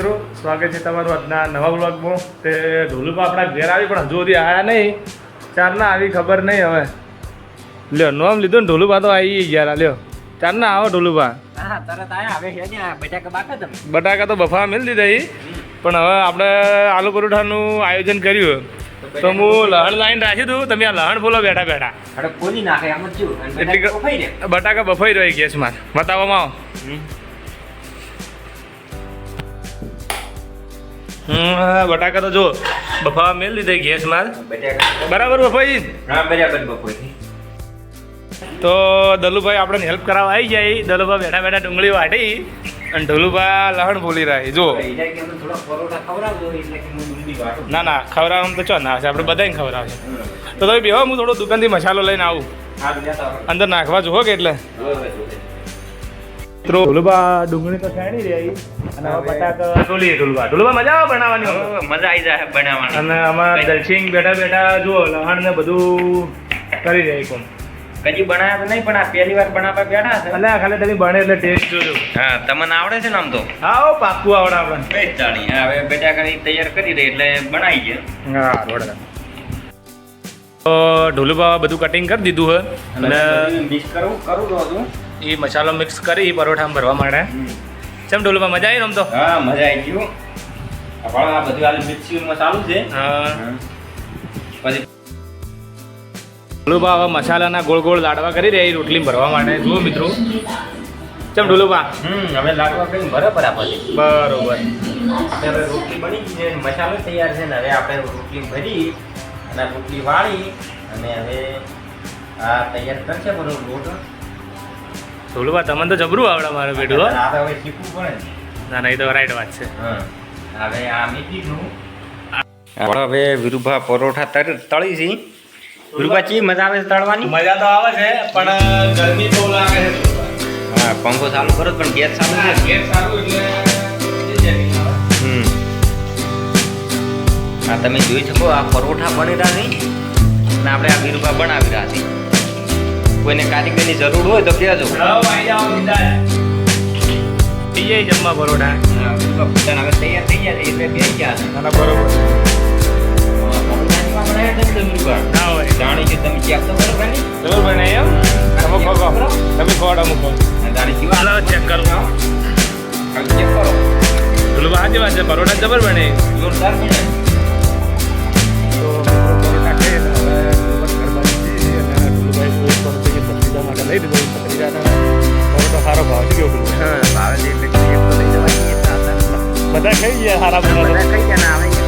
મિત્રો સ્વાગત છે તમારું આજના નવા બ્લોગમાં તે ઢોલુપા આપણા ઘેર આવી પણ હજુ સુધી આવ્યા નહીં. ચારના આવી ખબર નહીં હવે. લ્યો નોમ લીધું ને ઢોલુભા તો આવી ગયા લ્યો. ચારના આવો છે ને આ બટાકા બાકા તમે બટાકા તો બફા મેળ દીધા પણ હવે આપણે આલુ પરોઠાનું આયોજન કર્યું. તો હું લહણ લાઈન રાખ્યું દઉં તમે આ લહણ બોલો બેઠા બેઠા. બટાકા બફાઈ રહી ગેસમાં. બતાવવામાં આવો બટાકા તો જો બફાવા મેલ લીધે ગેસમાં માં બરાબર બફાઈ? બરાબર બફોઈ. તો દલુભાઈ આપણને હેલ્પ કરાવવા આવી જાય દલુભાઈ બેઠા બેઠા ડુંગળી વાટી અને ઢોલુભા લહણ ભૂલી રહી જો. ના ના ખવડાવવામાં તો ચો ના આવશે આપણે બધાને ખવડાવશે. તો તમે બેહો હું થોડો દુકાનથી મસાલો લઈને આવું. અંદર નાખવા જુઓ કે એટલે. મિત્રો ઢોલુભા ડુંગળી તો છાણી રહી અને હવે બટાકા ઢોલીએ ઢોલબા ઢોલબા મજા આવે બનાવવાની મજા આવી જાય બનાવવાની. અને આમાં દલસિંગ બેઠા બેઠા જુઓ લહણ ને બધું કરી રહી કોમ કદી બનાવ્યા તો નહીં પણ આ પહેલી વાર બનાવવા બેઠા છે. એટલે ખાલી તમે બને એટલે ટેસ્ટ જોજો. હા તમને આવડે છે ને આમ તો? હા ઓ પાક્કું આવડે આપણે હા હવે બટાકાની તૈયાર કરી દે એટલે બનાવી ગયા હા બરાબર તો ઢોલુભા બધું કટિંગ કરી દીધું હે. અને મિક્સ કરું કરું હતું એ મસાલો મિક્સ કરી પરોઠામાં ભરવા માટે ચમ ઢોલુભા મજા આવી ને આમ તો હા મજા આવી ગયું. પણ આ બધું હાલ મિક્સીમાં મસાલો છે. હા. પછી ઢોલુભા હવે મસાલાના ગોળ ગોળ લાડવા કરી રહી રોટલી ભરવા માટે જુઓ મિત્રો. ચમ ઢોલુભા? હમ હવે લાડવા કઈ ભરે બરાબર બરોબર. હવે રોટલી બની ગઈ છે મસાલો તૈયાર છે ને હવે આપણે રોટલી ભરી અને રોટલી વાળી અને હવે આ તૈયાર કરશે બધો લોટ. ઢોલુભા તમને તો જબરું આવડે મારે બેટું આ તો હવે શીખવું પડે ના. ના એ તો રાઈટ વાત છે. હા. હવે આ મીઠીનું. આપણે હવે વિરુભા પરોઠા તળી છે. વિરુભા ચી મજા આવે છે તળવાની? મજા તો આવે છે પણ ગરમી બહુ લાગે છે. હા પંખો ચાલુ કરો પણ ગેસ ચાલુ છે. ગેસ ચાલુ એટલે આ તમે જોઈ શકો આ પરોઠા બની રહ્યા છે. અને આપણે આ વિરુભા બનાવી રહ્યા છીએ કોઈને કારીગરની જરૂર હોય તો કહેજો. જાય જમવા પરોઠા. હવે તૈયાર થઈ ગયા છે એટલે બે ગયા છે. બરોબર. છે જાણી છે તમે ચેક તો કરો ખાલી જરૂર એમ તમે ખોડા અમુક જાણી કેવા હાલો ચેક કરો. ચેક કરો. પેલું વાત છે પરોઠા જબર બને જોરદાર બને. 来，可以一下，他们。